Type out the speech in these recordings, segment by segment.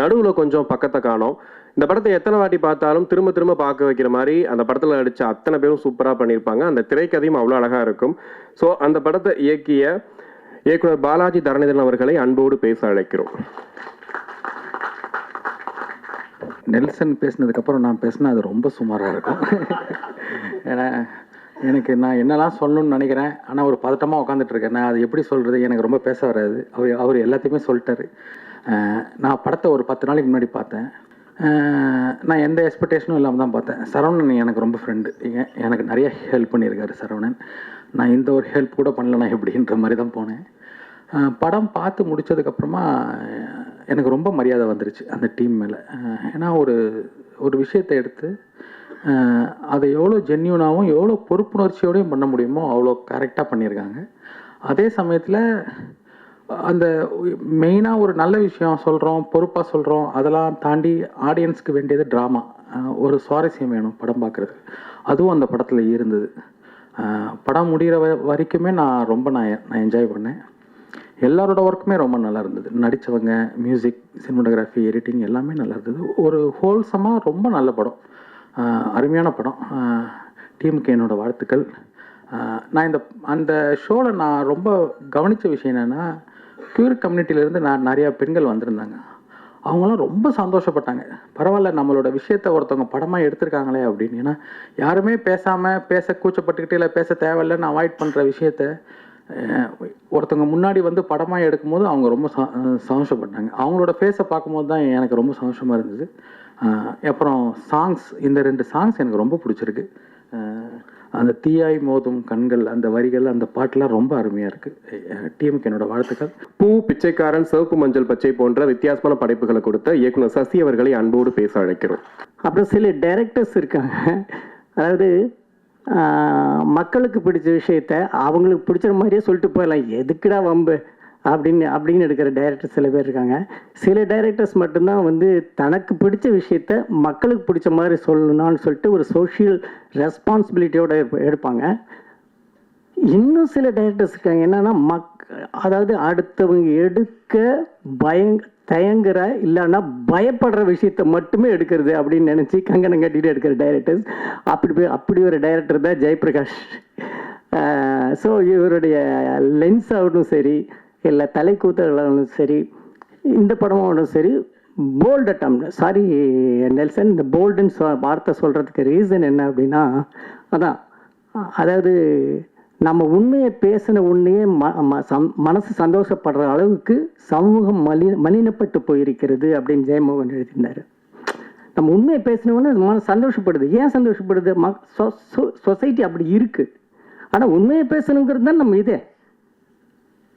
நடுவில் கொஞ்சம் பக்கத்தை காணும். இந்த படத்தை எத்தனை வாட்டி பார்த்தாலும் திரும்ப திரும்ப பார்க்க வைக்கிற மாதிரி அந்த படத்தில் நடித்த அத்தனை பேரும் சூப்பராக பண்ணியிருப்பாங்க. அந்த திரைக்கதையும் அவ்வளோ அழகாக இருக்கும். ஸோ அந்த படத்தை இயக்கிய இயக்குனர் பாலாஜி தரணிதரன் அவர்களை அன்போடு பேச அழைக்கிறோம். நெல்சன் பேசினதுக்கப்புறம் நான் பேசினா அது ரொம்ப சுமாராக இருக்கும். ஏன்னா எனக்கு நான் என்னெல்லாம் சொல்லணும்னு நினைக்கிறேன் ஆனால் ஒரு பதட்டமாக உட்காந்துட்டு இருக்கேன். நான் அது எப்படி சொல்கிறது எனக்கு ரொம்ப பேச வராது. அவர் அவர் எல்லாத்தையுமே சொல்லிட்டாரு. நான் படத்தை ஒரு பத்து நாளைக்கு முன்னாடி பார்த்தேன். நான் எந்த எக்ஸ்பெக்டேஷனும் இல்லாமல் தான் பார்த்தேன். சரவணன் எனக்கு ரொம்ப ஃப்ரெண்டு எனக்கு நிறைய ஹெல்ப் பண்ணியிருக்காரு சரவணன். நான் இந்த ஒரு ஹெல்ப் கூட பண்ணலனா எப்படின்ற மாதிரி தான் போனேன். படம் பார்த்து முடிச்சதுக்கப்புறமா எனக்கு ரொம்ப மரியாதை வந்துருச்சு அந்த டீம் மேலே. ஏன்னா ஒரு ஒரு விஷயத்தை எடுத்து அதை எவ்வளோ ஜென்யூனாகவும் எவ்வளோ பொறுப்புணர்ச்சியோடையும் பண்ண முடியுமோ அவ்வளோ கரெக்டாக பண்ணியிருக்காங்க. அதே சமயத்தில் அந்த மெயினாக ஒரு நல்ல விஷயம் சொல்கிறோம் பொறுப்பாக சொல்கிறோம் அதெல்லாம் தாண்டி ஆடியன்ஸ்க்கு வேண்டியது ட்ராமா ஒரு சுவாரஸ்யம் வேணும் படம் பார்க்குறது அதுவும் அந்த படத்தில் இருந்தது. படம் முடிகிற வ வரைக்குமே நான் ரொம்ப நான் நான் என்ஜாய் பண்ணேன். எல்லாரோட ஒர்க்குமே ரொம்ப நல்லா இருந்தது. நடித்தவங்க மியூசிக் சினிமோட்டோகிராஃபி எடிட்டிங் எல்லாமே நல்லா இருந்தது. ஒரு ஹோல்சமாக ரொம்ப நல்ல படம். அருமையான படம். டீமுக்கு என்னோடய வாழ்த்துக்கள். நான் இந்த அந்த ஷோவில் நான் ரொம்ப கவனித்த விஷயம் என்னென்னா க்யூர் கம்யூனிட்டியிலேருந்து நான் நிறையா பெண்கள் வந்திருந்தாங்க. அவங்களாம் ரொம்ப சந்தோஷப்பட்டாங்க. பரவாயில்ல நம்மளோட விஷயத்த ஒருத்தவங்க படமாக எடுத்திருக்காங்களே அப்படின்னு. ஏன்னா யாருமே பேசாமல் பேச கூச்சப்பட்டுக்கிட்டு இல்லை பேச தேவையில்லைன்னு அவாய்ட் பண்ணுற விஷயத்த ஒருத்தவங்க முன்னாடி வந்து படமாக எடுக்கும்போது அவங்க ரொம்ப ச- சந்தோஷப்பட்டாங்க. அவங்களோட ஃபேஸை பார்க்கும்போது தான் எனக்கு ரொம்ப சந்தோஷமாக இருந்தது. அப்புறம் சாங்ஸ் இந்த ரெண்டு சாங்ஸ் எனக்கு ரொம்ப பிடிச்சிருக்கு. அந்த தீயாய் மோதும் கண்கள் அந்த வரிகள் அந்த பாட்டெலாம் ரொம்ப அருமையாக இருக்குது டீமுக்கு என்னோட வாழ்த்துக்கள். பூ பிச்சைக்காரன் சிவப்பு மஞ்சள் பச்சை போன்ற வித்தியாசமான படைப்புகளை கொடுத்த இயக்குனர் சசி அவர்களை அன்போடு பேச அழைக்கிறோம். அப்புறம் சில டைரக்டர்ஸ் இருக்காங்க. அதாவது மக்களுக்கு பிடிச்ச விஷயத்த அவங்களுக்கு பிடிச்ச மாதிரியே சொல்லிட்டு போயிடலாம். எதுக்குடா வம்பு? அப்படின்னு அப்படின்னு எடுக்கிற டைரக்டர் சில பேர் இருக்காங்க. சில டைரக்டர்ஸ் மட்டும்தான் வந்து தனக்கு பிடிச்ச விஷயத்த மக்களுக்கு பிடிச்ச மாதிரி சொல்லணும்னு சொல்லிட்டு ஒரு சோஷியல் ரெஸ்பான்சிபிலிட்டியோடு எடுப்பாங்க. இன்னும் சில டைரக்டர்ஸ் இருக்காங்க. என்னன்னா மக் அதாவது அடுத்தவங்க எடுக்க பயங் தயங்குற இல்லைன்னா பயப்படுற விஷயத்த மட்டுமே எடுக்கிறது அப்படின்னு நினச்சி கங்கணம் கட்டிட்டு எடுக்கிற டைரக்டர்ஸ் அப்படி போய் அப்படி ஒரு டைரக்டர் தான் ஜெயபிரகாஷ். ஸோ இவருடைய லென்ஸ் ஆகட்டும் சரி இல்லை தலைக்கூத்தலும் சரி இந்த படமும் சரி போல்டு அட்டம் சாரி நெல்சன் இந்த போல்டுன்னு சொ வார்த்தை சொல்கிறதுக்கு ரீசன் என்ன அப்படின்னா அதான் அதாவது நம்ம உண்மையை பேசின உண்மையே ம ம- சம்- மனசு சந்தோஷப்படுற அளவுக்கு சமூகம் மலி மலினப்பட்டு போயிருக்கிறது அப்படின்னு ஜெயமோகன் எழுதியிருந்தார். நம்ம உண்மையை பேசினோன்னு மன சந்தோஷப்படுது. ஏன் சந்தோஷப்படுது? ம சொ சொசைட்டி அப்படி இருக்குது ஆனால் உண்மையை பேசணுங்கிறது தான் நம்ம இதே.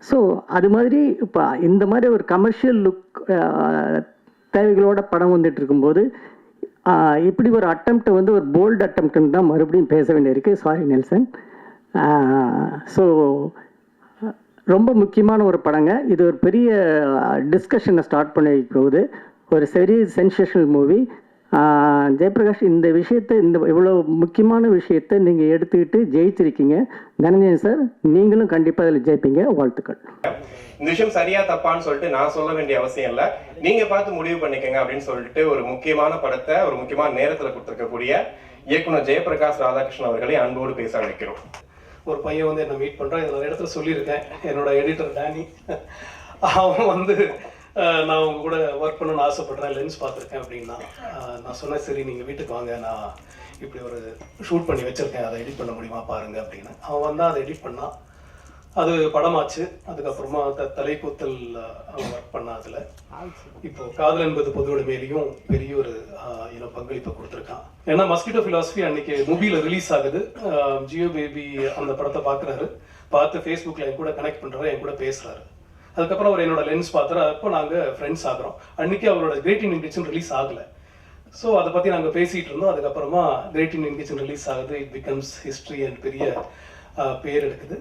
ஸோ அது மாதிரி இப்போ இந்த மாதிரி ஒரு கமர்ஷியல் லுக் தேவைகளோட படம் வந்துட்டு இருக்கும்போது இப்படி ஒரு அட்டம்ப்டை வந்து ஒரு போல்டு அட்டம்ப்ட்னு தான் மறுபடியும் பேச வேண்டியிருக்கு. சாரி நெல்சன் ஸோ ரொம்ப முக்கியமான ஒரு படங்க. இது ஒரு பெரிய டிஸ்கஷனை ஸ்டார்ட் பண்ணி போகுது. ஒரு சரி சென்சேஷனல் மூவி ஜெயபிரகாஷ் இந்த விஷயத்தை இந்த இவ்வளோ முக்கியமான விஷயத்தை நீங்கள் எடுத்துக்கிட்டு ஜெயிச்சிருக்கீங்க தனஞ்சயன் சார். நீங்களும் கண்டிப்பாக அதில் ஜெயிப்பீங்க. வாழ்த்துக்கள். இந்த விஷயம் சரியா தப்பான்னு சொல்லிட்டு நான் சொல்ல வேண்டிய அவசியம் இல்ல. நீங்க பார்த்து முடிவு பண்ணிக்கங்க அப்படின்னு சொல்லிட்டு ஒரு முக்கியமான படத்தை ஒரு முக்கியமான நேரத்துல கொடுத்திருக்கக்கூடிய இயக்குனர் ஜெயபிரகாஷ் ராதாகிருஷ்ணன் அவர்களை அன்போடு பேச அழைக்கிறோம். ஒரு பையன் வந்து என்னை மீட் பண்ணுறான் இதில் இடத்துல சொல்லியிருக்கேன். என்னோட எடிட்டர் டேனி அவன் வந்து நான் உங்க கூட ஒர்க் பண்ணணும்னு ஆசைப்படுறேன் லென்ஸ் பார்த்துருக்கேன் அப்படின்னா நான் சொன்னேன் சரி நீங்கள் வீட்டுக்கு வாங்க. நான் இப்படி ஒரு ஷூட் பண்ணி வச்சுருக்கேன். அதை எடிட் பண்ண முடியுமா பாருங்க அப்படின்னு. அவன் வந்தால் அதை எடிட் பண்ணான் அது படமாச்சு. அதுக்கப்புறமா த தலைக்கூத்தல் ஒர்க் பண்ணான் அதில். இப்போ காதல் என்பது பொதுவோட மேலேயும் பெரிய ஒரு இன பங்களிப்பை கொடுத்துருக்கான். ஏன்னா மஸ்கிட்டோ ஃபிலாசபி அன்னைக்கு மூவியில் ரிலீஸ் ஆகுது. ஜியோ பேபி அந்த படத்தை பார்க்குறாரு பார்த்து ஃபேஸ்புக்கில் என் கூட கனெக்ட் பண்ணுறாரு என் கூட பேசுறாரு. அதுக்கப்புறம் அவர் என்னோட லென்ஸ் பார்த்துறாரு அப்போ நாங்கள் ஃப்ரெண்ட்ஸ் ஆகுறோம். அன்னைக்கு அவரோட கிரேட் இண்டியன் கிச்சன் ரிலீஸ் ஆகலை. ஸோ அதை பற்றி நாங்கள் பேசிகிட்டு இருந்தோம். அதுக்கப்புறமா கிரேட் இண்டியன் கிச்சன் ரிலீஸ் ஆகுது. இட் பிகம்ஸ் ஹிஸ்ட்ரி அண்ட் பெரிய பேர் எடுக்குது.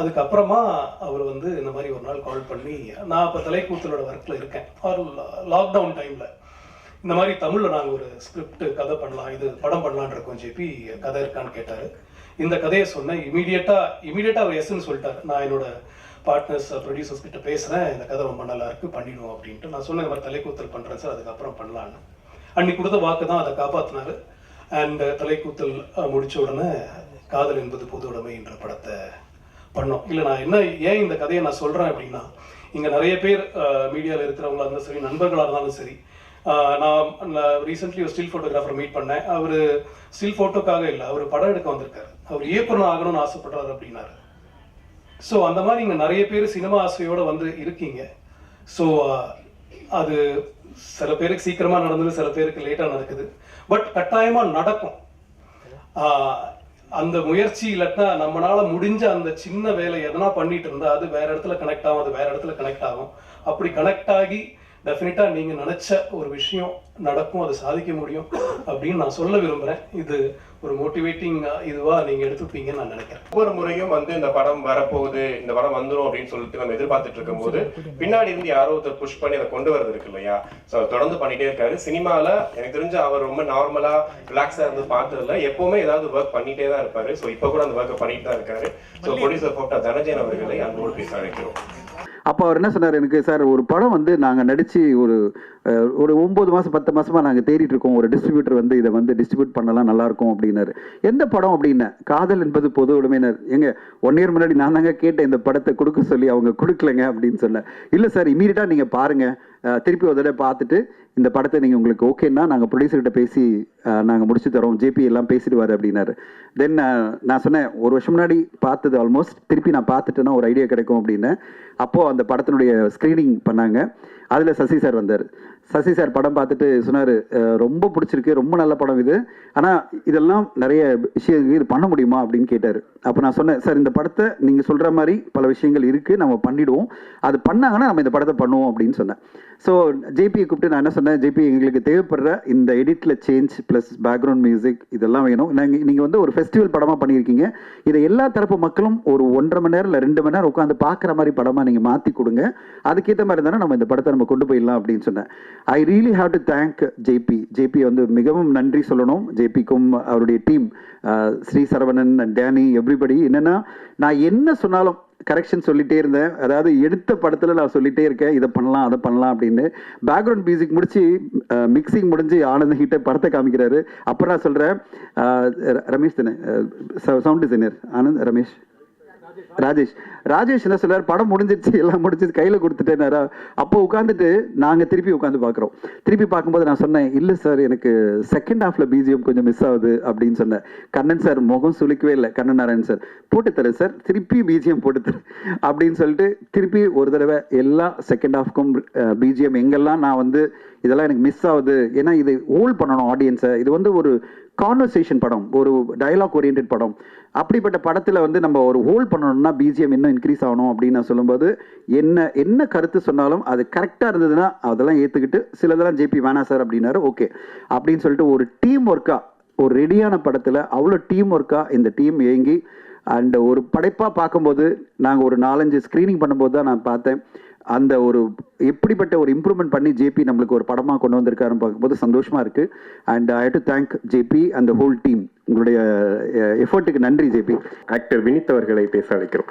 அதுக்கப்புறமா அவர் வந்து இந்த மாதிரி ஒரு நாள் கால் பண்ணி நான் இப்போ தலைக்கூத்தலோட ஒர்க்கில் இருக்கேன். அவர் லாக்டவுன் டைமில் இந்த மாதிரி தமிழில் நாங்கள் ஒரு ஸ்கிரிப்ட் கதை பண்ணலாம். இது படம் பண்ணலான்ருக்கோம் ஜேபி. கதை இருக்கான்னு கேட்டார். இந்த கதையை சொன்னேன். இமீடியட்டாக இமீடியட்டாக அவர் எஸ்ன்னு சொல்லிட்டார். நான் என்னோட பார்ட்னர்ஸ் ப்ரொடியூசர்ஸ் uh, கிட்ட பேசுகிறேன் இந்த கதை ரொம்ப நல்லா இருக்குது பண்ணிடுவோம் அப்படின்ட்டு. நான் சொன்னேன் இந்த மாதிரி தலைக்கூத்தல் பண்ணுறேன் சார் அதுக்கப்புறம் பண்ணலான்னு. அன்னைக்கு கொடுத்த வாக்கு தான் அதை காப்பாற்றினாரு அண்ட் uh, தலைக்கூத்தல் அஹ், முடிச்ச உடனே காதல் என்பது பொது உடைமை என்ற படத்தை பண்ணோம். இல்லை நான் என்ன ஏன் இந்த கதையை நான் சொல்கிறேன் அப்படின்னா இங்கே நிறைய பேர் மீடியாவில் இருக்கிறவங்களா இருந்தாலும் சரி நண்பர்களாக இருந்தாலும் சரி நான் ரீசெண்ட்லி ஒரு ஸ்டில் ஃபோட்டோகிராஃபர் மீட் பண்ணேன். அவர் ஸ்டில் ஃபோட்டோக்காக இல்லை அவர் படம் எடுக்க வந்திருக்காரு. அவர் இயக்குனர் ஆகணும்னு ஆசைப்படுறாரு அப்படின்னாரு. ஸோ அந்த மாதிரி இங்கே நிறைய பேர் சினிமா ஆசையோடு வந்து இருக்கீங்க. ஸோ அது சில பேருக்கு சீக்கிரமாக நடந்தது சில பேருக்கு லேட்டாக நடக்குது. பட் கட்டாயமாக நடக்கும். அந்த முயற்சி இல்லாட்டினா நம்மளால முடிஞ்ச அந்த சின்ன வேலை எதனா பண்ணிட்டு இருந்தா அது வேற இடத்துல கனெக்ட் ஆகும் அது வேற இடத்துல கனெக்ட் ஆகும். அப்படி கனெக்ட் ஆகி டெஃபினட்டா நீங்க நினைச்ச ஒரு விஷயம் நடக்கும் அதை சாதிக்க முடியும் அப்படின்னு நான் சொல்ல விரும்புறேன். இது ஒரு மோட்டிவேட்டிங் இதுவா நீங்க எடுத்துப்பீங்கன்னு நான் நினைக்கிறேன். ஒவ்வொரு முறையும் வந்து இந்த படம் வரப்போகுது இந்த படம் வந்துரும் அப்படின்னு சொல்லிட்டு நம்ம எதிர்பார்த்துட்டு இருக்கும்போது பின்னாடி இருந்து யாரோ ஒருத்தர் புஷ் பண்ணி அதை கொண்டு வரது இருக்கு இல்லையா? ஸோ தொடர்ந்து பண்ணிட்டே இருக்காரு. சினிமால எனக்கு தெரிஞ்சு அவர் ரொம்ப நார்மலா ரிலாக்ஸா இருந்து பார்த்ததுல எப்பவுமே ஏதாவது ஒர்க் பண்ணிட்டே தான் இருப்பாரு. ஸோ இப்போ கூட அந்த ஒர்க்கை பண்ணிட்டு தான் இருக்காரு. ஸோ ப்ரொடியூசர் போட்டா தனஜயன் அவர்களை அன்போடு பேச அழைக்கிறோம். அப்போ அவர் என்ன சொன்னார் எனக்கு சார் ஒரு படம் வந்து நாங்கள் நடித்து ஒரு ஒரு ஒம்பது மாதம் பத்து மாதமாக நாங்கள் தேடிட்டு இருக்கோம். ஒரு டிஸ்ட்ரிபியூட்டர் வந்து இதை வந்து டிஸ்ட்ரிபியூட் பண்ணலாம் நல்லாயிருக்கும் அப்படின்னாரு. எந்த படம் அப்படின்னா காதல் என்பது பொது உடைமையினர். எங்க ஒன் இயர் முன்னாடி நான் தாங்க கேட்டேன் இந்த படத்தை கொடுக்க சொல்லி அவங்க கொடுக்கலங்க அப்படின்னு சொன்னேன் இல்லை சார் இமீடியட்டாக நீங்கள் பாருங்கள் திருப்பி ஒரு தடவை பார்த்துட்டு இந்த படத்தை நீங்கள் உங்களுக்கு ஓகேன்னா நாங்கள் ப்ரொடியூசர்கிட்ட பேசி நாங்கள் முடிச்சு தரோம். ஜேபி எல்லாம் பேசிடுவார் அப்படின்னாரு. தென் நான் சொன்னேன் ஒரு வருஷம் முன்னாடி பார்த்தது ஆல்மோஸ்ட் திருப்பி நான் பார்த்துட்டேன்னா ஒரு ஐடியா கிடைக்கும் அப்படின்னு. அப்போது அந்த படத்தினுடைய ஸ்க்ரீனிங் பண்ணாங்க. அதில் சசி சார் வந்தார். சசி சார் படம் பார்த்துட்டு சொன்னார் ரொம்ப பிடிச்சிருக்கு ரொம்ப நல்ல படம் இது. ஆனால் இதெல்லாம் நிறைய விஷயம் இது பண்ண முடியுமா? அப்படின்னு கேட்டார். அப்போ நான் சொன்னேன் சார் இந்த படத்தை நீங்கள் சொல்கிற மாதிரி பல விஷயங்கள் இருக்குது நம்ம பண்ணிடுவோம். அது பண்ணாங்கன்னா நம்ம இந்த படத்தை பண்ணுவோம் அப்படின்னு சொன்னேன். ஸோ ஜேபியை கூப்பிட்டு நான் என்ன சொன்னேன் ஜேபி எங்களுக்கு தேவைப்படுற இந்த எடிட்டில் சேஞ்ச் ப்ளஸ் பேக்ரவுண்ட் மியூசிக் இதெல்லாம் வேணும். நாங்கள் நீங்கள் வந்து ஒரு ஃபெஸ்டிவல் படமாக பண்ணியிருக்கீங்க. இதை எல்லா தரப்பு மக்களும் ஒரு ஒன்றரை மணி நேரம் இல்லை ரெண்டு மணி நேரம் உட்காந்து பார்க்குற மாதிரி படமாக நீங்கள் மாற்றி கொடுங்க. அதுக்கேற்ற மாதிரி தானே நம்ம இந்த படத்தை நம்ம கொண்டு போயிடலாம் அப்படின்னு சொன்னேன். I really have to thank JB JB வந்து மிகவும் நன்றி சொல்லணும். ஜேபிக்கும் அவருடைய team Shri Saravanan Danny everybody என்னென்னா நான் என்ன சொன்னாலும் கரெக்ஷன் சொல்லிகிட்டே இருந்தேன். அதாவது எடுத்த படத்தில் நான் சொல்லிட்டே இருக்கேன். இதை பண்ணலாம் அதை பண்ணலாம் அப்படின்னு. பேக்ரவுண்ட் மியூசிக் முடிச்சு மிக்சிங் முடிஞ்சு ஆனந்த் கிட்ட படத்தை காமிக்கிறாரு. அப்புறம் நான் சொல்கிறேன் ரமேஷ் தானே சவுண்ட் டிசைனர் ஆனந்த் ரமேஷ். ராஜேஷ் ராஜேஷ் என்ன சொல்றாரு? படம் முடிஞ்சிருச்சு எல்லாம் முடிஞ்சிச்சு கையில் கொடுத்துட்டேனாரா அப்போ உட்காந்துட்டு நாங்கள் திருப்பி உட்காந்து பார்க்குறோம். திருப்பி பார்க்கும்போது நான் சொன்னேன் இல்லை சார் எனக்கு செகண்ட் ஹாஃப்ல பிஜிஎம் கொஞ்சம் மிஸ் ஆகுது அப்படின்னு சொன்னேன். கண்ணன் சார் முகம் சுளிக்கவே இல்லை. கண்ணன் நாராயணன் சார் போட்டு தரேன் சார் திருப்பி பிஜிஎம் போட்டுத்தரேன் அப்படின்னு சொல்லிட்டு திருப்பி ஒரு தடவை எல்லா செகண்ட் ஹாஃப்க்கும் பிஜிஎம் எங்கெல்லாம் நான் வந்து இதெல்லாம் எனக்கு மிஸ் ஆகுது. ஏன்னா இது ஹோல்ட் பண்ணணும் ஆடியன்ஸை இது வந்து ஒரு கான்வர்சேஷன் படம் ஒரு டயலாக் ஓரியன்ட் படம். அப்படிப்பட்ட படத்தில் வந்து நம்ம ஒரு ஹோல்ட் பண்ணணும்னா பிஜிஎம் இன்னும் இன்க்ரீஸ் ஆகணும் அப்படின்னு நான் சொல்லும்போது என்ன என்ன கருத்து சொன்னாலும் அது கரெக்டாக இருந்ததுன்னா அதெல்லாம் ஏற்றுக்கிட்டு சிலதெல்லாம் ஜேபி வேணா சார் அப்படின்னாரு ஓகே அப்படின்னு சொல்லிட்டு ஒரு டீம் ஒர்க்காக ஒரு ரெடியான படத்தில் அவ்வளோ டீம் ஒர்க்காக இந்த டீம் இயங்கி அண்ட் ஒரு படைப்பாக பார்க்கும்போது நாங்கள் ஒரு நாலஞ்சு ஸ்க்ரீனிங் பண்ணும்போது தான் நான் பார்த்தேன். அந்த ஒரு எப்படிப்பட்ட ஒரு இம்ப்ரூவ்மெண்ட் பண்ணி ஜேபி நம்மளுக்கு ஒரு படமாக கொண்டு வந்திருக்காருன்னு பார்க்கும்போது சந்தோஷமாக இருக்குது and I to thank JB அந்த ஹோல் டீம் உங்களுடைய எஃபர்ட்டுக்கு நன்றி ஜேபி ஆக்டர் வினித் அவர்களை பேச அழைக்கிறோம்.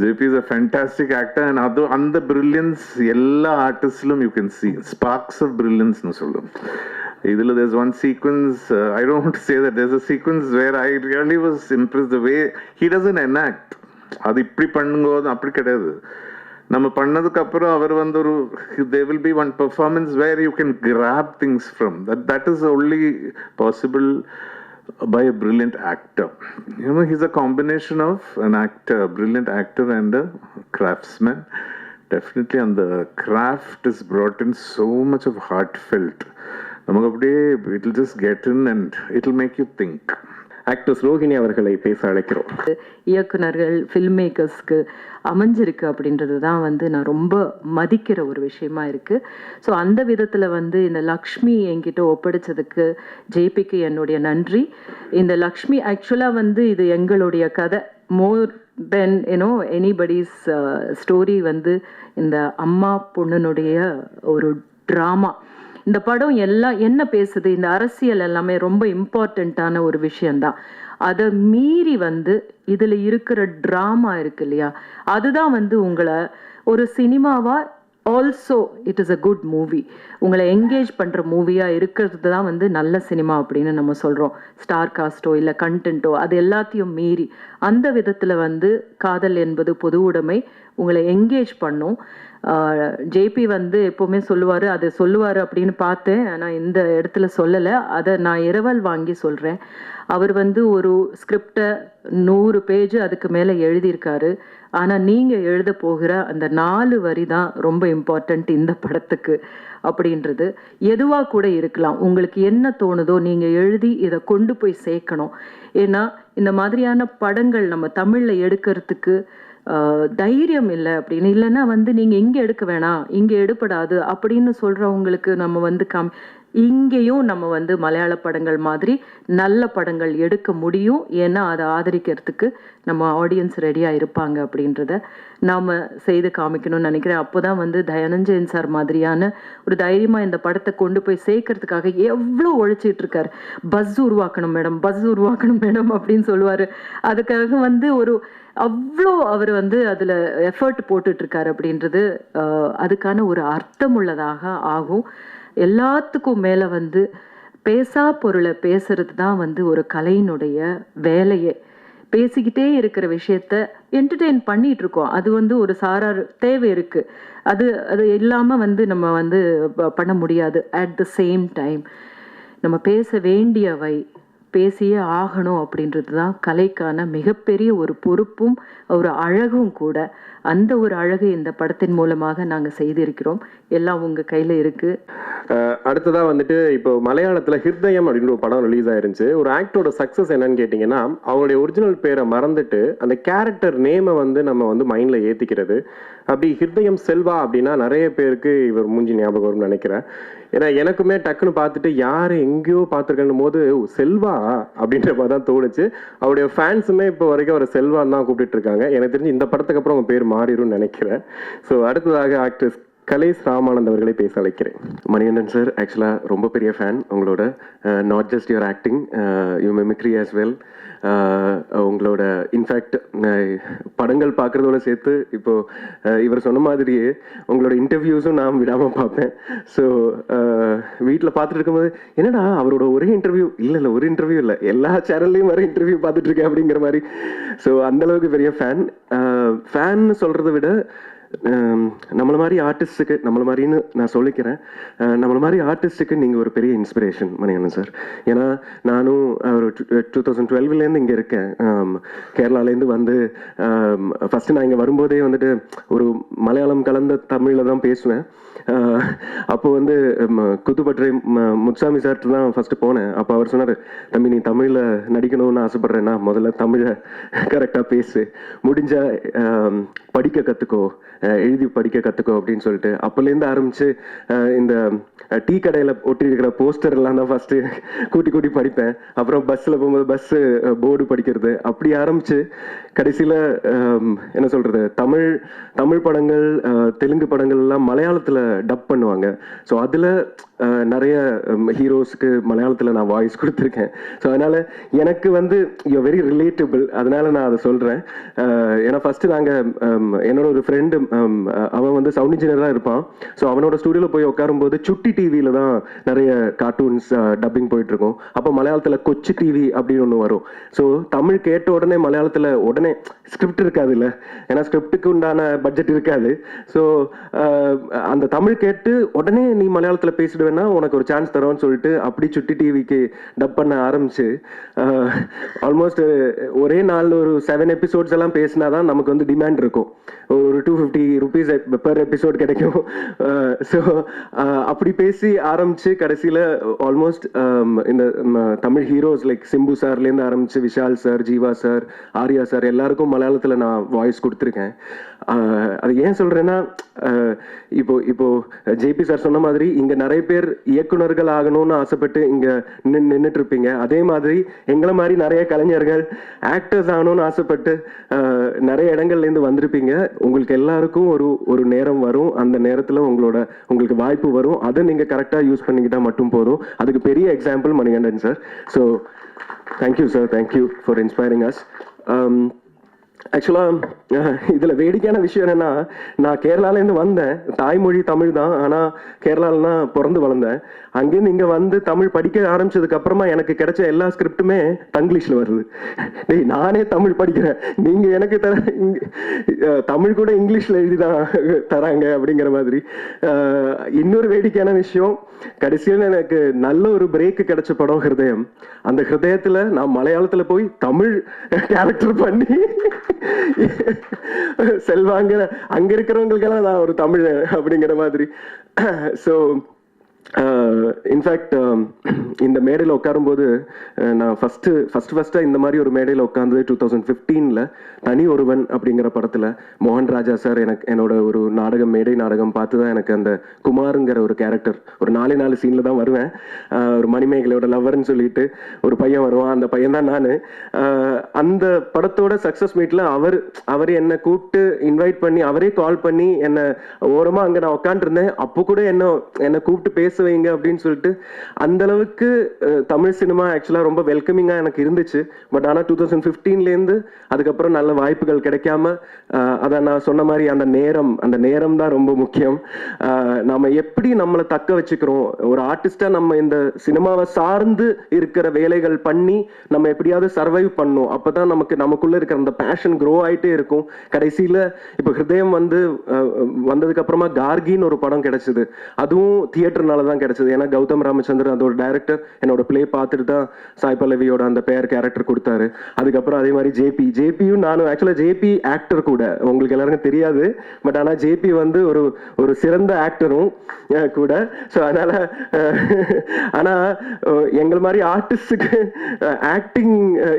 JP is a fantastic actor and அது அந்த brilliance எல்லா ஆர்டிஸ்ட்லும் you can see. Sparks of brilliance னு சொல்லும் இதுல there's one sequence uh, I don't want to say that there's a sequence where I really was impressed the way he doesn't enact. அது இப்படி பண்ணுங்க அப்படி கிடையாது. நம்ம பண்ணதுக்கு அப்புறம் அவர் வந்து ஒரு there will be one performance where you can grab things from that that is only possible by a brilliant actor. You know, he's a combination of an actor, a brilliant actor, and a craftsman. Definitely, and the craft is brought in so much of heartfelt. நமக்கு அப்படியே it'll just get in and it'll make you think. Actors Rohini அவர்களை பேச அழைக்கிறோம். இயக்குனர்கள் film மேக்கர்ஸ்க்கு அமைஞ்சிருக்கு அப்படின்றது தான் வந்து நான் ரொம்ப மதிக்கிற ஒரு விஷயமா இருக்குது ஸோ அந்த விதத்தில் வந்து இந்த லக்ஷ்மி என்கிட்ட ஒப்படைச்சதுக்கு ஜேபிக்கு என்னுடைய நன்றி. இந்த லக்ஷ்மி ஆக்சுவலாக வந்து இது எங்களுடைய கதை. More than you know anybody's story வந்து இந்த அம்மா பொண்ணுனுடைய ஒரு ட்ராமா இந்த படம் எல்லாம் என்ன பேசுது? இந்த அரசியல் எல்லாமே ரொம்ப இம்பார்ட்டண்ட்டான ஒரு விஷயந்தான் அதை மீறி வந்து இதில் இருக்கிற ட்ராமா இருக்கு இல்லையா? அதுதான் வந்து உங்களை ஒரு சினிமாவாக also it is a good movie உங்களை என்கேஜ் பண்ணுற மூவியாக இருக்கிறது தான் வந்து நல்ல சினிமா அப்படின்னு நம்ம சொல்கிறோம் ஸ்டார் காஸ்ட்டோ இல்லை கண்டென்ட்டோ அது எல்லாத்தையும் மீறி. அந்த விதத்தில் வந்து காதல் என்பது பொது உடைமை. உங்களை என்கேஜ் பண்ணும். ஜேபி வந்து எப்போவுமே சொல்லுவார் அதை சொல்லுவார் அப்படின்னு பார்த்தேன். ஆனால் இந்த இடத்துல சொல்லலை. அதை நான் இரவல் வாங்கி சொல்கிறேன் அவர் வந்து ஒரு ஸ்கிரிப்டை நூறு பேஜ் அதுக்கு மேலே எழுதியிருக்காரு. ஆனால் நீங்கள் எழுத போகிற அந்த நாலு வரி தான் ரொம்ப இம்பார்ட்டண்ட் இந்த படத்துக்கு அப்படின்றது. எதுவாக கூட இருக்கலாம். உங்களுக்கு என்ன தோணுதோ நீங்கள் எழுதி இதை கொண்டு போய் சேர்க்கணும். ஏன்னா இந்த மாதிரியான படங்கள் நம்ம தமிழில் எடுக்கிறதுக்கு தைரியம் இல்லை அப்படின்னு. இல்லைன்னா வந்து நீங்கள் இங்கே எடுக்க வேணாம் இங்கே எடுப்படாது அப்படின்னு சொல்கிறவங்களுக்கு நம்ம வந்து கம் இங்கேயும் நம்ம வந்து மலையாள படங்கள் மாதிரி நல்ல படங்கள் எடுக்க முடியும். ஏன்னா அதை ஆதரிக்கிறதுக்கு நம்ம ஆடியன்ஸ் ரெடியாக இருப்பாங்க அப்படின்றத நாம் செய்து காமிக்கணும்னு நினைக்கிறேன். அப்போ தான் வந்து தயானஞ்சயன் சார் மாதிரியான ஒரு தைரியமாக இந்த படத்தை கொண்டு போய் சேர்க்கறதுக்காக எவ்வளோ உழைச்சிட்டு இருக்கார். பஸ் உருவாக்கணும் மேடம் பஸ் உருவாக்கணும் மேடம் அப்படின்னு சொல்லுவார். அதுக்காக வந்து ஒரு அவ்வளோ அவர் வந்து அதில் எஃபர்ட் போட்டுட்ருக்காரு அப்படின்றது அதுக்கான ஒரு அர்த்தம் உள்ளதாக ஆகும். எல்லாத்துக்கும் மேலே வந்து பேசா பொருளை பேசுறது தான் வந்து ஒரு கலையினுடைய வேலையே. பேசிக்கிட்டே இருக்கிற விஷயத்த என்டர்டெயின் பண்ணிட்டு இருக்கோம் அது வந்து ஒரு சாரார் தேவை இருக்கு. அது அது இல்லாமல் வந்து நம்ம வந்து பண்ண முடியாது. அட் த சேம் டைம் நம்ம பேச வேண்டியவை பேசியே ஆகணும் அப்படின்றது தான் கலைக்கான மிகப்பெரிய ஒரு பொறுப்பும் ஒரு அழகும் கூட அந்த ஒரு அழகு இந்த படத்தின் மூலமாக நாங்கள் செய்திருக்கிறோம். எல்லாம் உங்கள் கையில் இருக்குது அடுத்ததாக வந்துட்டு இப்போ மலையாளத்தில் ஹிருதயம் அப்படின்ற ஒரு படம் ரிலீஸ் ஆயிருந்துச்சு. ஒரு ஆக்டரோட சக்சஸ் என்னன்னு கேட்டிங்கன்னா அவங்களுடைய ஒரிஜினல் பேரை மறந்துட்டு அந்த கேரக்டர் நேமை வந்து நம்ம வந்து மைண்டில் ஏற்றிக்கிறது அப்படி ஹிருதயம் செல்வா அப்படின்னா நிறைய பேருக்கு இவர் மூஞ்சி ஞாபகம் வரும்னு நினைக்கிறேன். ஏன்னா எனக்குமே டக்குன்னு பார்த்துட்டு யார் எங்கேயோ பார்த்துருக்கணும் போது செல்வா? அப்படின்ற மாதிரி தான் தோணுச்சு. அவருடைய ஃபேன்ஸுமே இப்போ வரைக்கும் அவர் செல்வான்னு தான் கூப்பிட்டு இருக்காங்க. எனக்கு தெரிஞ்சு இந்த படத்துக்கு அப்புறம் அவங்க பேர் மாறிடும்னு நினைக்கிறேன். ஸோ அடுத்ததாக ஆக்ட்ரஸ் கலேஷ் ராமானந்த் அவர்களை பேச அழைக்கிறேன். மணிகண்டன் சார் ஆக்சுவலாக ரொம்ப பெரிய ஃபேன் உங்களோட not just your acting you mimicry as well உங்களோட இன்ஃபேக்ட் படங்கள் பார்க்குறதோட சேர்த்து இப்போ இவர் சொன்ன மாதிரியே உங்களோட இன்டர்வியூஸும் நான் விடாமல் பார்ப்பேன். ஸோ வீட்டில் பார்த்துட்டு இருக்கும்போது என்னடா அவரோட ஒரே இன்டர்வியூ இல்லை இல்லை ஒரு இன்டர்வியூ இல்லை. எல்லா சேனல்லையும் வர இன்டர்வியூ பார்த்துட்டு இருக்கேன் அப்படிங்கிற மாதிரி. ஸோ அந்தளவுக்கு பெரிய ஃபேன் ஃபேன் சொல்கிறத விட நம்மளை மாதிரி ஆர்டிஸ்ட்டுக்கு நம்மளை மாதிரின்னு நான் சொல்லிக்கிறேன். நம்மளை மாதிரி ஆர்டிஸ்ட்டுக்கு நீங்கள் ஒரு பெரிய இன்ஸ்பிரேஷன் மணிகண்ணன் சார் ஏன்னா நானும் ஒரு டூ தௌசண்ட் டுவெல்வ்லேருந்து இங்கே இருக்கேன். கேரளாலேருந்து வந்து ஃபஸ்ட்டு நான் இங்கே வரும்போதே வந்துட்டு ஒரு மலையாளம் கலந்த தமிழில் தான் பேசுவேன். அப்போ வந்து குத்துப்பற்றை முத்சாமி சார்ட்டு தான் ஃபஸ்ட்டு போனேன். அப்போ அவர் சொன்னார் தம்பி நீ தமிழில் நடிக்கணும்னு ஆசைப்பட்றேன்னா முதல்ல தமிழை கரெக்டாக பேசு. முடிஞ்சால் படிக்க கற்றுக்கோ எழுதி படிக்க கற்றுக்கோ அப்படின்னு சொல்லிட்டு. அப்போலேருந்து ஆரம்பித்து இந்த டீ கடையில் ஒட்டி இருக்கிற போஸ்டர் எல்லாம் தான் ஃபஸ்ட்டு கூட்டி கூட்டி படிப்பேன். அப்புறம் பஸ்ஸில் போகும்போது பஸ்ஸு போர்டு படிக்கிறது. அப்படி ஆரம்பித்து கடைசியில் என்ன சொல்கிறது தமிழ் தமிழ் படங்கள் தெலுங்கு படங்கள் எல்லாம் மலையாளத்தில் டப் பண்ணுவாங்க. ஸோ அதில் நிறைய ஹீரோஸ்க்கு மலையாளத்தில் நான் வாய்ஸ் கொடுத்துருக்கேன். ஸோ அதனால் எனக்கு வந்து யூ வெரி ரிலேட்டபிள் அதனால நான் அதை சொல்கிறேன் ஏன்னா ஃபஸ்ட்டு நாங்கள் என்னோட ஒரு ஃப்ரெண்டு அவன் வந்து சவுண்ட் இன்ஜினியராக இருப்பான். ஸோ அவனோட ஸ்டூடியோவில் போய் உட்காரும்போது சுட்டி டிவியில் தான் நிறைய கார்ட்டூன்ஸ் டப்பிங் போயிட்டுருக்கோம் அப்போ மலையாளத்தில் கொச்சி டிவி அப்படின்னு ஒன்று வரும். ஸோ தமிழ் கேட்ட உடனே மலையாளத்தில் உடனே ஸ்கிரிப்ட் இருக்காதுல்ல ஏன்னா ஸ்கிரிப்டுக்கு உண்டான பட்ஜெட் இருக்காது. ஸோ அந்த தமிழ் கேட்டு உடனே நீ மலையாளத்தில் பேசிடுவேன்னா உனக்கு ஒரு சான்ஸ் தரோன்னு சொல்லிட்டு அப்படி சுட்டி டிவிக்கு டப் பண்ண ஆரம்பிச்சு ஆல்மோஸ்ட் ஒரே நாள் ஒரு செவன் எபிசோட்ஸ் எல்லாம் பேசினா தான் நமக்கு வந்து டிமாண்ட் இருக்கும். ஒரு two fifty rupees per episode கிடைக்கும். ஸோ அப்படி பேசி ஆரம்பிச்சு கடைசியில் ஆல்மோஸ்ட் இந்த தமிழ் ஹீரோஸ் லைக் சிம்பு சார்லேருந்து ஆரம்பிச்சு Vishal sir Jiiva sir Arya sir எல்லாருக்கும் மலையாளத்தில் நான் வாய்ஸ் கொடுத்துருக்கேன். ஆஹ் அது ஏன் சொல்கிறேன்னா இப்போ இப்போ ஜேபி சார் சொன்ன மாதிரி இங்கே நிறைய பேர் இயக்குனர்கள் ஆகணும்னு ஆசைப்பட்டு இங்கே நின் நின்றுட்டு இருப்பீங்க அதே மாதிரி எங்களை மாதிரி நிறைய கலைஞர்கள் ஆக்டர்ஸ் ஆகணும்னு ஆசைப்பட்டு நிறைய இடங்கள்லேருந்து வந்திருப்பீங்க. உங்களுக்கு எல்லாருக்கும் ஒரு ஒரு நேரம் வரும். அந்த நேரத்தில் உங்களோட உங்களுக்கு வாய்ப்பு வரும். அதை நீங்கள் கரெக்டாக யூஸ் பண்ணிக்கிட்டால் மட்டும் போதும். அதுக்கு பெரிய example Manikandan sir so thank you sir thank you for inspiring us ஆக்சுவலாக இதில் வேடிக்கையான விஷயம் என்னன்னா நான் கேரளாலேருந்து வந்தேன். தாய்மொழி தமிழ் தான் ஆனால் கேரளாவில் தான் பிறந்து வளர்ந்தேன். அங்கேருந்து இங்கே வந்து தமிழ் படிக்க ஆரம்பிச்சதுக்கப்புறமா எனக்கு கிடைச்ச எல்லா ஸ்கிரிப்டுமே தங்கிலீஷில் வருது. டேய் நானே தமிழ் படிக்கிறேன். நீங்கள் எனக்கு தர தமிழ் கூட இங்கிலீஷில் எழுதி தான் தராங்க அப்படிங்கிற மாதிரி. இன்னொரு வேடிக்கையான விஷயம் கடைசியில் எனக்கு நல்ல ஒரு பிரேக்கு கிடைச்ச படம் ஹிருதயம். அந்த ஹிருதயத்தில் நான் மலையாளத்தில் போய் தமிழ் கேரக்டர் பண்ணி செல்வாங்க அங்க இருக்கிறவங்களுக்கெல்லாம் நான் ஒரு தமிழ் அப்படிங்கிற மாதிரி. ஸோ Uh, இன்ஃபேக்ட் um, இந்த மேடையில் உட்காரும்போது uh, நான் ஃபஸ்ட்டு ஃபஸ்ட் ஃபஸ்ட்டாக இந்த மாதிரி ஒரு மேடையில் உட்காந்து டூ தௌசண்ட் ஃபிஃப்டீனில் தனி ஒருவன் அப்படிங்கிற படத்தில் மோகன் ராஜா சார் எனக்கு என்னோட ஒரு நாடகம் மேடை நாடகம் பார்த்து தான் எனக்கு அந்த குமாருங்கிற ஒரு கேரக்டர் ஒரு நாலு நாலு சீனில் தான் வருவேன். Uh, ஒரு மணிமேகலையோட லவ்வர்னு சொல்லிட்டு ஒரு பையன் வருவான். அந்த பையன் தான் நான். அந்த படத்தோட சக்ஸஸ் மீட்டில் அவர் அவர் என்னை கூப்பிட்டு இன்வைட் பண்ணி அவரே கால் பண்ணி என்னை ஓரமாக அங்கே நான் உட்காந்துருந்தேன் அப்போ கூட என்ன என்னை கூப்பிட்டு பேச வைங்க அப்படின்னு சொல்லிட்டு அந்த அளவுக்கு தமிழ் சினிமா ஆக்சுவலாக ரொம்ப வெல்கமிங்காக எனக்கு இருந்துச்சு. பட் ஆனால் டூ தௌசண்ட் ஃபிஃப்டீன்லேருந்து அதுக்கப்புறம் நல்ல வாய்ப்புகள் கிடைக்காம அஹ், நான் சொன்ன மாதிரி அந்த நேரம் அந்த நேரம் தான் ரொம்ப முக்கியம். நாம எப்படி நம்மளை தக்க வச்சுக்கிறோம்? ஒரு ஆர்டிஸ்டா நம்ம இந்த சினிமாவை சார்ந்து இருக்கிற வேலைகள் பண்ணி நம்ம எப்படியாவது சர்வைவ் பண்ணும் அப்பதான் நமக்கு நமக்குள்ள இருக்கிற அந்த பேஷன் க்ரோ ஆயிட்டே இருக்கும். கடைசியில இப்போ ஹிருதயம் வந்து வந்ததுக்கு அப்புறமா கார்கின்னு ஒரு படம் கிடைச்சது. அதுவும் தியேட்டர்னால தான் கிடைச்சது. ஏன்னா கௌதம் ராமச்சந்திரன் அதோட டைரக்டர் என்னோட பிளே பார்த்துட்டு தான் சாய் பல்லவியோட அந்த பேர் கேரக்டர் கொடுத்தாரு. அதுக்கப்புறம் அதே மாதிரி ஜேபி ஜேபியும் நானும் ஆக்சுவலாக ஜேபி ஆக்டர் கூட. உங்களுக்கு எல்லாருக்கும் தெரியாது. பட் ஆனால் ஜேபி வந்து ஒரு ஒரு சிறந்த ஆக்டரும் கூட. ஸோ அதனால் ஆனால் ஆனா எங்கள் மாதிரி ஆர்டிஸ்டுக்கு ஆக்டிங்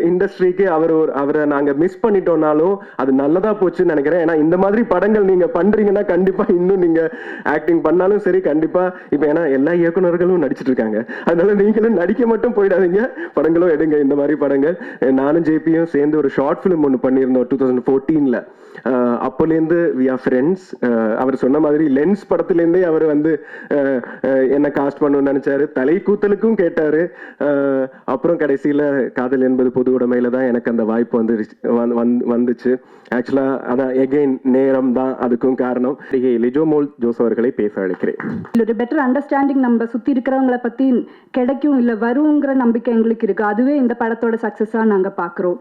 இண்டஸ்ட்ரிக்கு அவர் ஒரு அவரை நாங்க மிஸ் பண்ணிட்டோம்னாலும் அது நல்லதா போச்சுன்னு நினைக்கிறேன். ஏன்னா இந்த மாதிரி படங்கள் நீங்க பண்றீங்கன்னா கண்டிப்பா இன்னும் நீங்க ஆக்டிங் பண்ணாலும் சரி கண்டிப்பா. இப்போ ஏன்னா எல்லா இயக்குனர்களும் நடிச்சிட்டு இருக்காங்க அதனால நீங்களும் நடிக்க மட்டும் போயிடாதீங்க. படங்களும் எடுங்க. இந்த மாதிரி படங்கள். நானும் ஜேபியும் சேர்ந்து ஒரு ஷார்ட் ஃபிலிம் ஒன்று பண்ணியிருந்தோம் டூ தௌசண்ட் ஃபோர்டீனில். அப்போலேருந்து வி ஆர் ஃப்ரெண்ட்ஸ் அவர் சொன்ன மாதிரி லென்ஸ் படத்துலேருந்தே அவர் வந்து என்ன காஸ்ட் பண்ணணும்னு நினைச்சாரு. தலை கூத்தலுக்கும் கேட்டாரு. அப்புறம் கடைசியில் காதல் என்பது பொது உடைமையில தான் எனக்கு அந்த வாய்ப்பு வந்து வந்துச்சு. ஆக்சுவலாக அதான் எகெயின் நேரம் தான் அதுக்கும் காரணம். லிஜோ மோல் ஜோஸ் அவர்களை பேச அழைக்கிறேன். இல்ல ஒரு அண்டர்ஸ்டாண்டிங் நம்ம சுத்தி இருக்கிறவங்கள பத்தி கிடைக்கும் இல்ல வருங்கிற நம்பிக்கை எங்களுக்கு இருக்கு. அதுவே இந்த படத்தோட சக்ஸஸாக நாங்க பாக்குறோம்.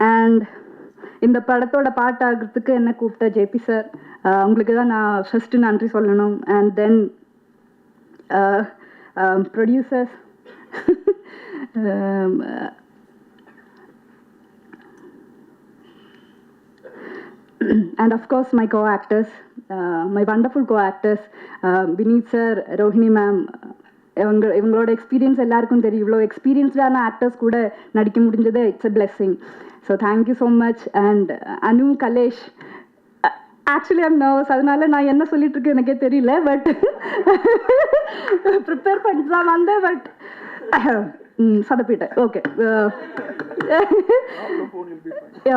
அண்ட் இந்த படத்தோட பாட்டாகிறதுக்கு என்ன கூப்பிட்ட ஜேபி சார் உங்களுக்கு தான் நான் ஃபஸ்ட்டு நன்றி சொல்லணும். And then producers and of course my co-actors, uh, my wonderful co-actors, uh, Vineet sir, Rohini ma'am, இவங்க இவங்களோட எக்ஸ்பீரியன்ஸ் எல்லாருக்கும் தெரியும். இவ்வளோ எக்ஸ்பீரியன்ஸ்டான ஆக்டர்ஸ் கூட நடிக்க முடிஞ்சது. It's a blessing so thank you so much and Anu Kalesh actually I'm nervous அதனால நான் என்ன சொல்லிட்டு இருக்கேன் எனக்கே தெரியல பட் ப்ரிப்பேர் பண்ணிட்டு தான் வந்தேன் but சதப்பிட்டேன். Okay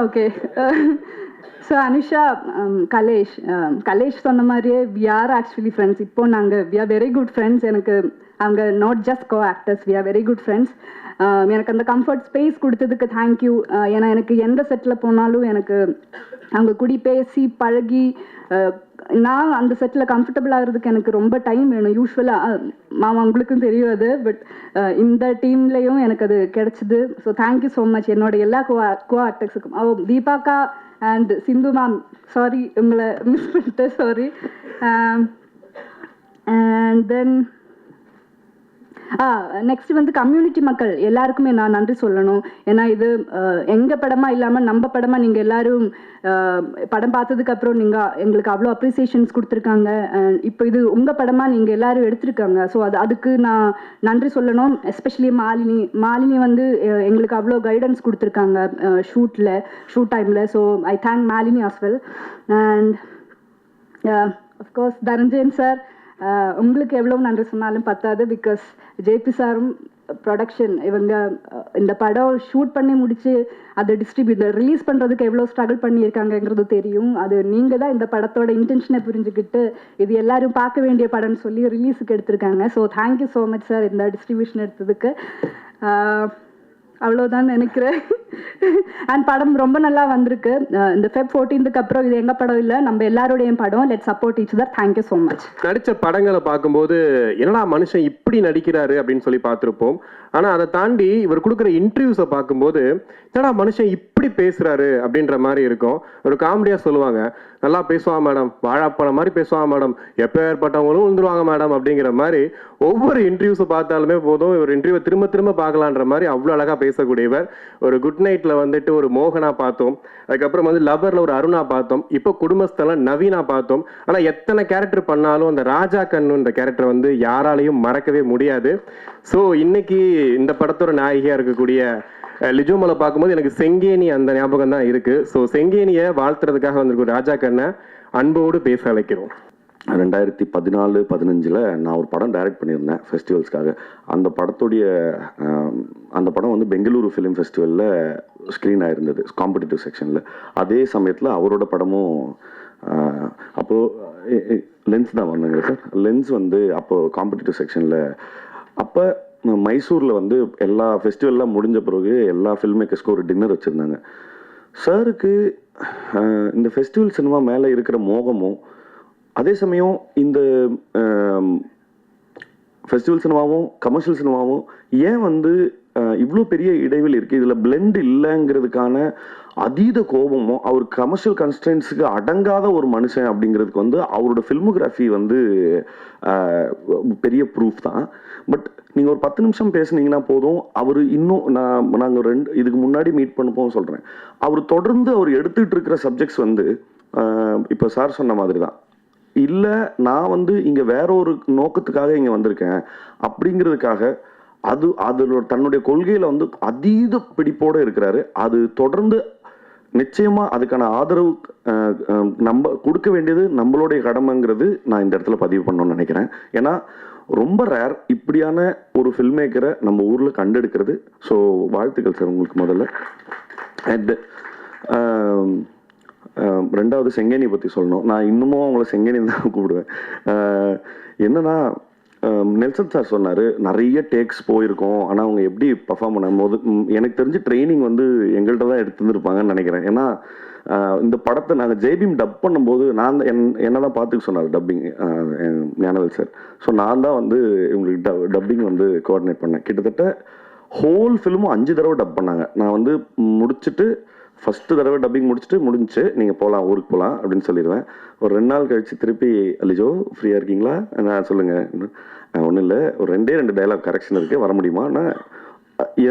okay so Anusha Kalesh Kalesh சொன்ன மாதிரியே வி ஆர் ஆக்சுவலி ஃப்ரெண்ட்ஸ் இப்போ நாங்கள் we are very good friends எனக்கு அவங்க not just co actors we are very good friends எனக்கு அந்த கம்ஃபர்ட் ஸ்பேஸ் கொடுத்ததுக்கு தேங்க்யூ uh, ஏன்னா எனக்கு எந்த செட்டில் போனாலும் எனக்கு அவங்க கூடி பேசி பழகி uh, நான் அந்த செட்டில் கம்ஃபர்டபுள் ஆகிறதுக்கு எனக்கு ரொம்ப டைம் வேணும். யூஸ்வலாக uh, மாமா உங்களுக்கும் தெரியும் அது பட் இந்த டீம்லேயும் எனக்கு அது கிடைச்சிது. ஸோ தேங்க்யூ ஸோ மச் என்னோட எல்லா கோ கோ ஆக்டர்ஸுக்கும் ஓ தீபாக்கா அண்ட் சிந்து மேம் சாரி உங்களை மிஸ் பண்ணிட்டேன் சாரி அண்ட் தென் நெக்ஸ்ட் வந்து கம்யூனிட்டி மக்கள் எல்லாருக்குமே நான் நன்றி சொல்லணும். ஏன்னா இது எங்கள் எங்க படமா இல்லாம நம்ம படமா நீங்க எல்லாரும் படம் பார்த்ததுக்கு அப்புறம் நீங்க எங்களுக்கு அவ்வளோ அப்ரிசியேஷன்ஸ் கொடுத்துருக்காங்க. இப்போ இது உங்க படமா நீங்க எல்லாரும் எடுத்திருக்காங்க. ஸோ அது அதுக்கு நான் நன்றி சொல்லணும். எஸ்பெஷலி மாலினி மாலினி வந்து எங்களுக்கு அவ்வளோ கைடன்ஸ் கொடுத்துருக்காங்க ஷூட்ல ஷூட் டைம்ல so I thank Malini as well and of course Tharanjayan sir உங்களுக்கு எவ்வளோ நன்றி சொன்னாலும் பத்தாது பிகாஸ் ஜேபி சாரும் ப்ரொடக்ஷன் இவங்க இந்த படம் ஷூட் பண்ணி முடிச்சு அதை டிஸ்ட்ரிபியூட் ரிலீஸ் பண்ணுறதுக்கு எவ்வளோ ஸ்ட்ரகிள் பண்ணியிருக்காங்கங்கிறது தெரியும். அது நீங்கள் தான் இந்த படத்தோட இன்டென்ஷனை புரிஞ்சுக்கிட்டு இது எல்லாரும் பார்க்க வேண்டிய படம்னு சொல்லி ரிலீஸுக்கு எடுத்திருக்காங்க. So thank you so much sir இந்த டிஸ்ட்ரிபியூஷன் எடுத்ததுக்கு. அவ்வளோதான் நினைக்கிறேன். அண்ட் படம் ரொம்ப நல்லா வந்திருக்கு. இந்த ஃபெப் ஃபோர்டீன்த்துக்கு அப்புறம் இது எங்க படம் இல்லை நம்ம எல்லாருடைய படம். Let support each other thank you so much நடித்த படங்களை பார்க்கும்போது என்னடா மனுஷன் இப்படி நடிக்கிறாரு அப்படின்னு சொல்லி பார்த்துருப்போம். ஆனால் அதை தாண்டி இவர் கொடுக்குற இன்டர்வியூஸை பார்க்கும்போது என்னடா மனுஷன் இப்படி பேசுகிறாரு அப்படின்ற மாதிரி இருக்கும். ஒரு காமெடியாக சொல்லுவாங்க நல்லா பேசுவான் மேடம் வாழாப்பழம் மாதிரி பேசுவான் மேடம் எப்போ ஏற்பட்டவங்களும் விழுந்துருவாங்க மேடம் அப்படிங்கிற மாதிரி ஒவ்வொரு இன்டர்வியூஸை பார்த்தாலுமே போதும் இவர் இன்டர்வியூவை திரும்ப திரும்ப பார்க்கலான்ற மாதிரி அவ்வளோ அழகாக பேசக்கூடியவர். ஒரு குட் நைட்டில் வந்துட்டு ஒரு மோகனா பார்த்தோம் அதுக்கப்புறம் வந்து லவரில் ஒரு அருணா பார்த்தோம் இப்போ குடும்பஸ்தலம் நவீனா பார்த்தோம். ஆனால் எத்தனை கேரக்டர் பண்ணாலும் அந்த ராஜா கண்ணுன்ற கேரக்டர் வந்து யாராலையும் மறக்கவே முடியாது. ஸோ இன்னைக்கு இந்த படத்தோட நாயகியாக இருக்கக்கூடிய லிஜோமலை பார்க்கும்போது எனக்கு செங்கேனி அந்த ஞாபகம் தான் இருக்கு. ஸோ செங்கேனியை வாழ்த்துறதுக்காக வந்திருக்கும் ராஜா கண்ணை அன்போடு பேச அழைக்கிறோம். ரெண்டாயிரத்தி பதினாலு பதினஞ்சில் நான் ஒரு படம் டைரக்ட் பண்ணியிருந்தேன் ஃபெஸ்டிவல்ஸ்க்காக அந்த படத்துடைய அந்த படம் வந்து பெங்களூரு ஃபிலிம் ஃபெஸ்டிவலில் ஸ்க்ரீன் ஆயிருந்தது காம்படிட்டிவ் செக்ஷனில் அதே சமயத்தில் அவரோட படமும் அப்போது லென்ஸ் தான் வந்தாங்க சார் லென்ஸ் வந்து அப்போது காம்படிட்டிவ் செக்ஷனில் அப்போ மைசூரில் வந்து எல்லா ஃபெஸ்டிவல்லாம் முடிஞ்ச பிறகு எல்லா ஃபில்ம் மேக்கர்ஸ்க்கும் ஒரு டின்னர் வச்சுருந்தாங்க. சாருக்கு இந்த ஃபெஸ்டிவல் சினிமா மேலே இருக்கிற மோகமும் அதே சமயம் இந்த ஃபெஸ்டிவல் சினிமாவும் கமர்ஷியல் சினிமாவும் ஏன் வந்து இவ்வளோ பெரிய இடைவெளி இருக்குது இதில் பிளெண்ட் இல்லைங்கிறதுக்கான அதீத கோபமும் அவர் கமர்ஷியல் கன்ஸ்டன்ஸுக்கு அடங்காத ஒரு மனுஷன் அப்படிங்கிறதுக்கு வந்து அவரோட ஃபில்மோகிராஃபி வந்து பெரிய ப்ரூஃப் தான். பட் நீங்கள் ஒரு பத்து நிமிஷம் பேசுனீங்கன்னா போதும். அவர் இன்னும் நான் நாங்கள் ரெண்டு இதுக்கு முன்னாடி மீட் பண்ணப்போ சொல்கிறேன் அவர் தொடர்ந்து அவர் எடுத்துக்கிட்டு இருக்கிற சப்ஜெக்ட்ஸ் வந்து இப்போ சார் சொன்ன மாதிரி தான். இல்லை நான் வந்து இங்கே வேற ஒரு நோக்கத்துக்காக இங்கே வந்திருக்கேன். அப்படிங்கிறதுக்காக அது அதோட தன்னுடைய கொள்கையில் வந்து அதீத பிடிப்போடு இருக்கிறாரு. அது தொடர்ந்து நிச்சயமாக அதுக்கான ஆதரவு நம்ம கொடுக்க வேண்டியது நம்மளுடைய கடமைங்கிறது நான் இந்த இடத்துல பதிவு பண்ணணும்னு நினைக்கிறேன். ஏன்னா ரொம்ப ரேர் இப்படியான ஒரு ஃபில்ம் மேக்கரை நம்ம ஊரில் கண்டெடுக்கிறது. ஸோ வாழ்த்துக்கள் சார் உங்களுக்கு முதல்ல. அண்ட் ரெண்டாவது செங்கேனி பற்றி சொல்லணும். நான் இன்னமும் அவங்கள செங்கேனி தான் கூப்பிடுவேன். என்னன்னா நெல்சன் சார் சொன்னார் நிறைய டேக்ஸ் போயிருக்கோம் ஆனால் அவங்க எப்படி பர்ஃபார்ம் பண்ண போது எனக்கு தெரிஞ்சு ட்ரைனிங் வந்து எங்கள்கிட்ட தான் எடுத்துருந்துருப்பாங்கன்னு நினைக்கிறேன். ஏன்னா இந்த படத்தை நாங்கள் ஜெய்பீம் டப் பண்ணும்போது நான் தான் என் என்ன தான் பார்த்துக்க சொன்னார் டப்பிங் ஞானவேல் சார் ஸோ நான் தான் வந்து இவங்களுக்கு ட டப்பிங் வந்து கோஆர்டினேட் பண்ணேன். கிட்டத்தட்ட ஹோல் ஃபிலிமும் அஞ்சு தடவை டப் பண்ணாங்க. நான் வந்து முடிச்சுட்டு ஃபஸ்ட்டு தடவை டப்பிங் முடிச்சுட்டு முடிஞ்சுச்சு நீங்கள் போகலாம் ஊருக்கு போகலாம் அப்படின்னு சொல்லிடுவேன். ஒரு ரெண்டு நாள் கழித்து திருப்பி அலிஜோ ஃப்ரீயாக இருக்கீங்களா? நான் சொல்லுங்கள் ஒன்றும் இல்லை. ஒரு ரெண்டே ரெண்டு டைலாக் கரெக்ஷன் இருக்குது வர முடியுமா? நான்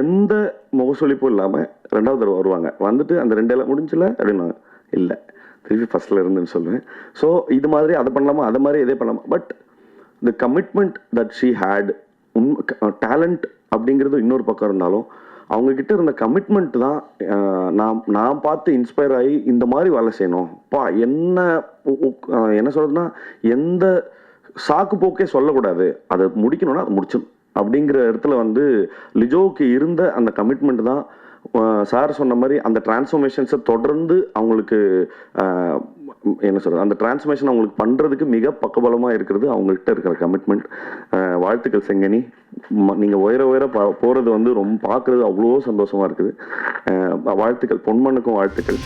எந்த முகசொலிப்பும் இல்லாமல் ரெண்டாவது தடவை வருவாங்க. வந்துட்டு அந்த ரெண்டு டைலாக் முடிஞ்சல அப்படின்னாங்க இல்லை. திருப்பி ஃபஸ்ட்டில் இருந்துன்னு சொல்லுவேன். ஸோ இது மாதிரி அதை பண்ணலாமா? அதை மாதிரி இதே பண்ணலாமா? But the commitment that she had உண் டேலண்ட் அப்படிங்கிறது இன்னொரு பக்கம் இருந்தாலும் அவங்க கிட்ட இருந்த கமிட்மெண்ட் தான் நான் நான் பார்த்து இன்ஸ்பயர் ஆகி இந்த மாதிரி வேலை செய்யணும். பா என்ன என்ன சொல்றதுன்னா எந்த சாக்கு போக்கே சொல்லக்கூடாது. அதை முடிக்கணும்னா அதை முடிச்சிடும் அப்படிங்கிற இடத்துல வந்து லிஜோவுக்கு இருந்த அந்த கமிட்மெண்ட் தான் சார் சொன்ன மாதிரி அந்த டிரான்ஸ்ஃபர்மேஷன்ஸை தொடர்ந்து அவங்களுக்கு என்ன சொல்கிறது அந்த டிரான்ஸ்ஃபர்மேஷன் அவங்களுக்கு பண்ணுறதுக்கு மிக பக்கபலமாக இருக்கிறது அவங்கள்ட்ட இருக்கிற கமிட்மெண்ட் வாழ்த்துக்கள் செங்கனி. ம- உயர உயர போகிறது வந்து ரொம்ப பார்க்குறது அவ்வளோ சந்தோஷமாக இருக்குது. வாழ்த்துக்கள் பொன்மண்ணுக்கும் வாழ்த்துக்கள்.